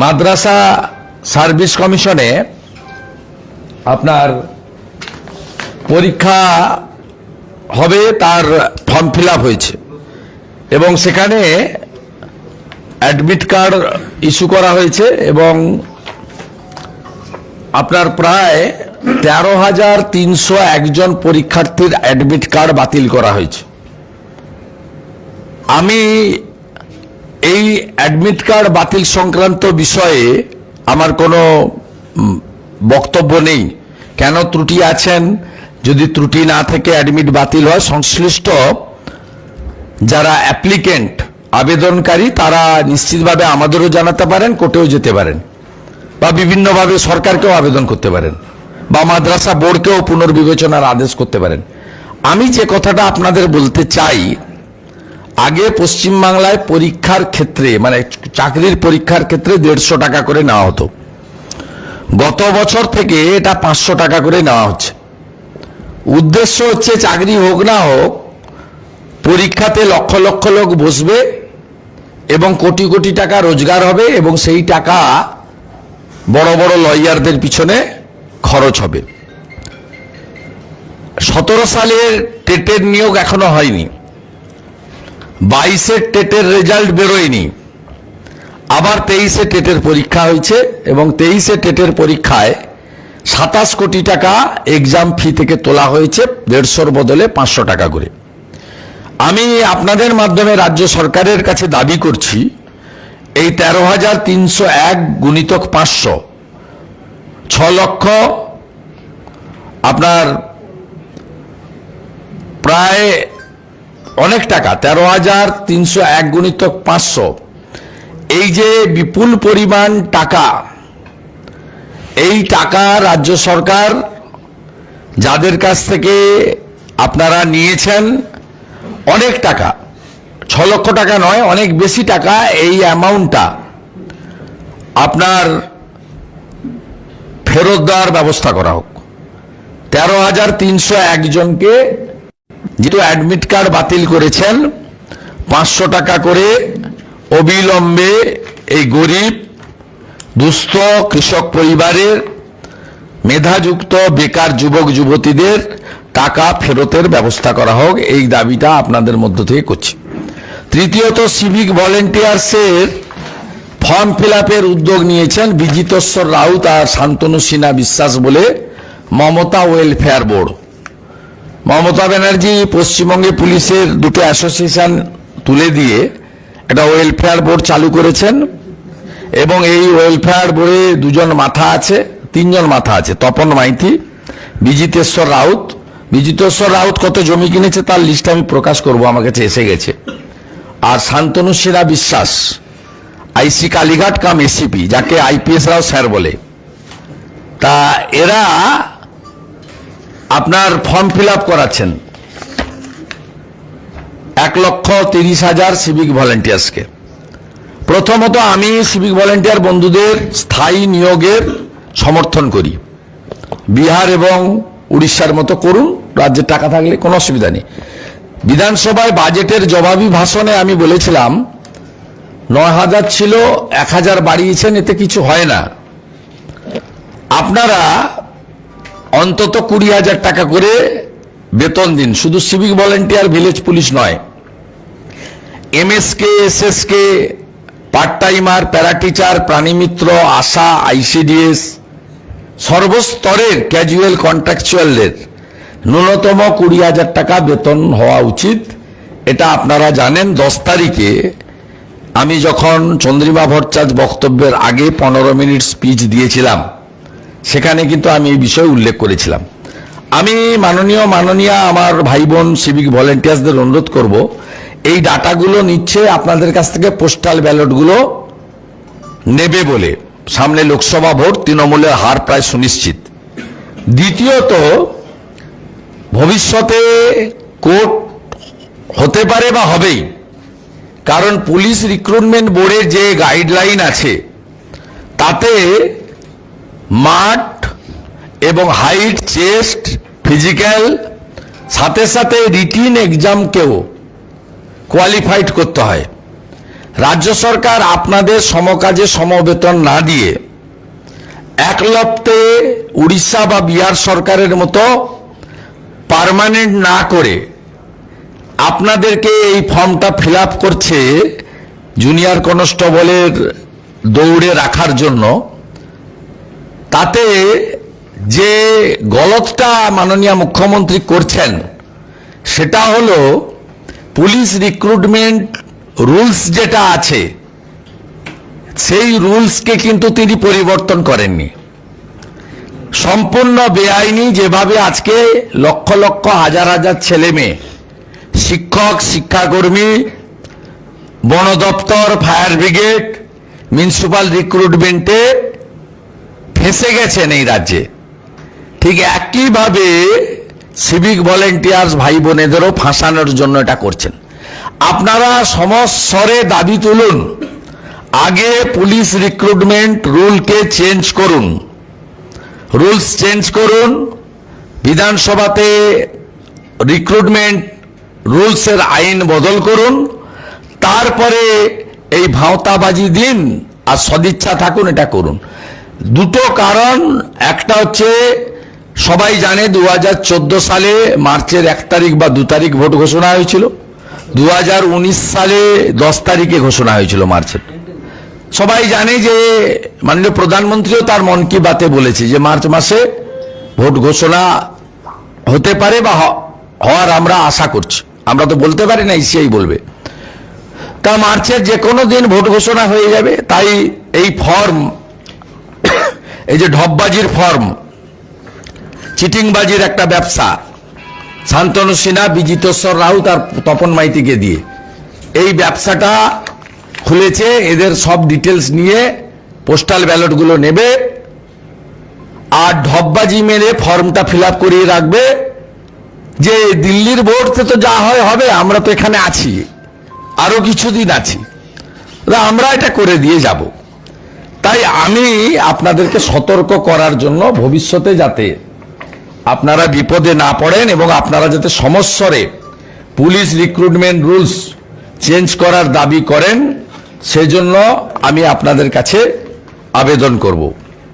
মাদ্রাসা service কমিশনে আপনার পরীক্ষা হবে, তার ফর্ম ফিল হয়েছে। এবং সেখানে অ্যাডমিট কার্ড ইস্যু করা হয়েছে এবং আপনার প্রায় তেরো হাজার তিনশো একজন পরীক্ষার্থীর অ্যাডমিট কার্ড বাতিল করা হয়েছে। আমি এই অ্যাডমিট কার্ড বাতিল সংক্রান্ত বিষয়ে আমার কোনো বক্তব্য নেই। কেন ত্রুটি আছেন? যদি ত্রুটি না থেকে অ্যাডমিট বাতিল হয়, সংশ্লিষ্ট যারা অ্যাপ্লিকেন্ট আবেদনকারী, তারা নিশ্চিতভাবে আমাদেরও জানাতে পারেন, কোর্টেও যেতে পারেন। বা বিভিন্নভাবে সরকারকেও আবেদন করতে পারেন। বা মাদ্রাসা বোর্ডকেও পুনর্বিবেচনার আদেশ করতে পারেন। আমি যে কথাটা আপনাদের বলতে চাই আগে পশ্চিমবাংলায় পরীক্ষার ক্ষেত্রে মানে চাকরির পরীক্ষার ক্ষেত্রে দেড়শো টাকা করে নেওয়া হতো। গত বছর থেকে এটা পাঁচশো টাকা করে নেওয়া হচ্ছে। উদ্দেশ্য হচ্ছে চাকরি হোক না হোক, পরীক্ষাতে লক্ষ লক্ষ লোক বসবে এবং কোটি কোটি টাকা রোজগার হবে এবং সেই টাকা বড় বড় লয়ারদের পিছনে খরচ হবে। সতেরো সালের টেটের নিয়োগ এখনও হয়নি। বাইশের টেটের রেজাল্ট বেরোয়নি। আবার তেইশে টেটের পরীক্ষা হয়েছে এবং তেইশে টেটের পরীক্ষায় সাতাশ কোটি টাকা এক্সাম ফি থেকে তোলা হয়েছে দেড়শোর বদলে পাঁচশো টাকা করে। আমি আপনাদের মাধ্যমে রাজ্য সরকারের কাছে দাবি করছি, এই তেরো হাজার তিনশো এক গুণিতক পাঁচশো ছ লক্ষ আপনার প্রায় অনেক টাকা, তেরো হাজার তিনশো এক গুণিতক পাঁচশো। এই যে বিপুল পরিমাণ টাকা, এই টাকা রাজ্য সরকার যাদের কাছ থেকে আপনারা নিয়েছেন, অনেক টাকা ছ লক্ষ টাকা নয়, অনেক বেশি টাকা এই অ্যামাউন্টটা আপনার ফেরত দেওয়ার ব্যবস্থা করা হোক। তেরো হাজার তিনশো একজনকে যেহেতু অ্যাডমিট কার্ড বাতিল করেছেন, পাঁচশো টাকা করে অবিলম্বে এই গরিব, দুস্থ কৃষক পরিবারের, মেধাযুক্ত, বেকার যুবক, যুবতীদের টাকা ফেরতের ব্যবস্থা করা হোক, এই দাবিটা আপনাদের মধ্য থেকে করছি। তৃতীয়ত সিভিক ভলেন্টিয়ার্সের ফর্ম ফিল উদ্যোগ নিয়েছেন বিজিতেশ্বর রাউত আর শান্তনু সিনহা বিশ্বাস বলে মমতা ওয়েলফেয়ার বোর্ড। মমতা ব্যানার্জি পশ্চিমবঙ্গে পুলিশের দুটো অ্যাসোসিয়েশন তুলে দিয়ে একটা ওয়েলফেয়ার বোর্ড চালু করেছেন এবং এই ওয়েলফেয়ার বোর্ডে দুজন মাথা আছে, তিনজন মাথা আছে, তপন মাইতি, বিজিতেশ্বর রাউত। বিজিতেশ্বর রাউত কত জমি কিনেছে তার লিস্ট আমি প্রকাশ করব, আমার কাছে এসে গেছে। আর Santanu Sinha Biswas, IC Kalighat cum ACP, যাকে আইপিএস রাও স্যার বলে। তা এরা আপনার ফর্ম ফিল করাচ্ছেন। এক লক্ষ তিরিশ হাজার সিভিক ভলেন্টিয়ার্সকে প্রথমত আমি সিভিক ভলেন্টিয়ার বন্ধুদের স্থায়ী নিয়োগের সমর্থন করি। বিহার এবং উড়িষ্যার মতো করুন, রাজ্যের টাকা থাকলে কোনো অসুবিধা নেই। বিধানসভায় বাজেটের জবাবি ভাষণে আমি বলেছিলাম, নয় হাজার ছিল, এক হাজার বাড়িয়েছেন, এতে কিছু হয় না। আপনারা অন্তত কুড়ি হাজার টাকা করে বেতন দিন। শুধু সিভিক ভলেন্টিয়ার ভিলেজ পুলিশ নয়। MSK SSK part timer para teacher প্রাণীমিত্র, ASHA ICDS সর্বস্তরের ক্যাজুয়াল কন্ট্রাকচুয়ালদের ন্যূনতম কুড়ি হাজার টাকা বেতন হওয়া উচিত। এটা আপনারা জানেন, দশ তারিখে আমি যখন চন্দ্রিমা ভট্টাচার্য বক্তব্যের আগে পনেরো মিনিট স্পিচ দিয়েছিলাম সেখানে কিন্তু আমি এই বিষয়ে উল্লেখ করেছিলাম। আমি মাননীয় মাননীয় আমার ভাই বোন সিভিক ভলেন্টিয়ার্সদের অনুরোধ করব, এই ডাটাগুলো নিচ্ছে আপনাদের কাছ থেকে পোস্টাল ব্যালটগুলো নেবে বলে। সামনে লোকসভা ভোট, তৃণমূলের হার প্রায় সুনিশ্চিত। দ্বিতীয়ত, ভবিষ্যতে কোর্ট হতে পারে বা হবেই, কারণ পুলিশ রিক্রুটমেন্ট বোর্ডের যে গাইডলাইন আছে, তাতে মাঠ এবং হাইট, চেস্ট, ফিজিক্যাল, সাথে সাথে রিটিন এক্সামকেও কোয়ালিফাইড করতে হয়। রাজ্য সরকার আপনাদের সমকাজে সমবেতন না দিয়ে একলপ্তে উড়িষ্যা বা বিহার সরকারের মতো পার্মানেন্ট না করে আপনাদেরকে এই ফর্মটা ফিল করছে জুনিয়র কনস্টেবলের দৌড়ে রাখার জন্য। তাতে যে গলতটা মাননীয় মুখ্যমন্ত্রী করছেন, সেটা হলো পুলিশ রিক্রুটমেন্ট রুলস যেটা আছে, সেই রুলসকে কিন্তু তিনি পরিবর্তন করেননি। সম্পূর্ণ বেআইনি যেভাবে আজকে লক্ষ লক্ষ হাজার হাজার ছেলে মেয়ে, শিক্ষক, শিক্ষাকর্মী বন দপ্তর ফায়ার ব্রিগেড মিউনিসিপাল রিক্রুটমেন্টে ফেসে গেছেন এই রাজ্যে। ঠিক একইভাবে সিভিক ভলেন্টিয়ার্স ভাই বোনেদেরও ফাঁসানোর জন্য এটা করছেন। আপনারা সমস্বরে দাবি তুলুন, আগে পুলিশ রিক্রুটমেন্ট রুলকে চেঞ্জ করুন। রুলস চেঞ্জ করুন, বিধানসভাতে রিক্রুটমেন্ট রুলসের আইন বদল করুন, তারপরে এই ভাওতাবাজি দিন আর সদিচ্ছা থাকুন, এটা করুন। দুটো কারণ। একটা হচ্ছে, সবাই জানে দু হাজার চোদ্দ সালে মার্চের এক তারিখ বা দু তারিখ ভোট ঘোষণা হয়েছিল। দু হাজার উনিশ সালে দশ তারিখে ঘোষণা হয়েছিল মার্চের। সবাই জানে যে, মাননীয় প্রধানমন্ত্রীও তার মন কি বাতে বলেছে যে মার্চ মাসে ভোট ঘোষণা হতে পারে বা হওয়ার আমরা আশা করছি। আমরা তো বলতে পারি না ইসিআই বলবে। তা মার্চের যে কোনো দিন ভোট ঘোষণা হয়ে যাবে, তাই এই ফর্ম এই যে ঢপবাজির ফর্ম চিটিংবাজির একটা ব্যবসা, শান্তনু সিনহা বিজিতেশ্বর রাউত আর তপন মাইতিকে দিয়ে। এই ব্যবসাটা খুলেছে, এদের সব ডিটেলস নিয়ে পোস্টাল ব্যালটগুলো নেবে আর ঢপবাজি মেরে ফর্মটা ফিল করিয়ে রাখবে। যে দিল্লির বোর্ডতে তো যা হয়, হবে, আমরা তো এখানে আছি, আরও কিছুদিন আছি। আমরা এটা করে দিয়ে যাব। তাই আমি আপনাদেরকে সতর্ক করার জন্য ভবিষ্যতে যাতে আপনারা বিপদে না পড়েন এবং আপনারা যাতে সমস্যরে পুলিশ রিক্রুটমেন্ট রুলস চেঞ্জ করার দাবি করেন, সেজন্য আমি আপনাদের কাছে আবেদন করব।